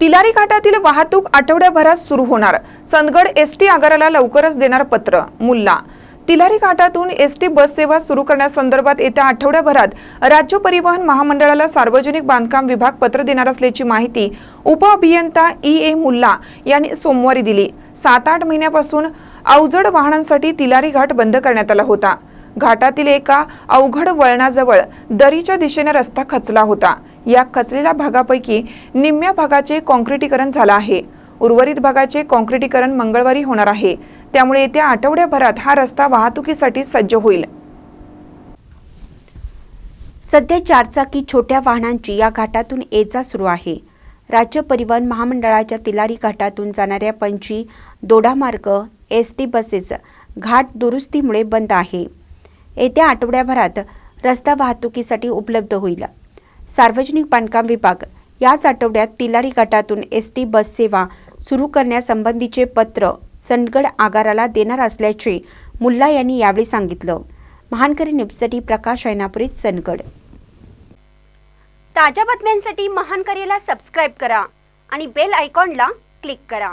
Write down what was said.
तिलारी घाटातील वाहतूक आठवड्याभरात सुरू होणार. चंदगड एसटी आगाराला लवकरच देणार पत्र. मुल्ला. तिलारी घाटातून एसटी बस सेवा सुरू करण्यासंदर्भात येत्या आठवड्याभरात राज्य परिवहन महामंडळाला सार्वजनिक बांधकाम विभाग पत्र देणार असल्याची माहिती उपअभियंता ई. ए. मुल्ला यांनी सोमवारी दिली. सात आठ महिन्यापासून अवजड वाहनांसाठी तिलारी घाट बंद करण्यात आला होता. घाटातील एका अवघड वळणाजवळ दरीच्या दिशेने रस्ता खचला होता. या खचलेल्या भागापैकी निम्म्या भागाचे कॉन्क्रिटीकरण झालं आहे. उर्वरित भागाचे कॉन्क्रिटीकरण मंगळवारी होणार आहे. त्यामुळे येत्या आठवड्याभरात हा रस्ता वाहतुकीसाठी सज्ज होईल. सध्या चारचाकी छोट्या वाहनांची या घाटातून ये जा सुरू आहे. राज्य परिवहन महामंडळाच्या तिलारी घाटातून जाणाऱ्या पंची दोडामार्ग एस टी बसेस घाट दुरुस्तीमुळे बंद आहे. येत्या आठवड्याभरात रस्ता वाहतुकीसाठी उपलब्ध होईल. सार्वजनिक बांधकाम विभाग. याच आठवड्यात तिलारी गटातून एस टी बस सेवा सुरू करण्यासंबंधीचे पत्र चंदगड आगाराला देणार असल्याचे मुल्ला यांनी यावेळी सांगितलं. महानकरी न्यूजसाठी प्रकाश ऐनापुरी चंदगड. ताज्या बातम्यांसाठी महानकरीला सबस्क्राईब करा आणि बेल आयकॉनला क्लिक करा.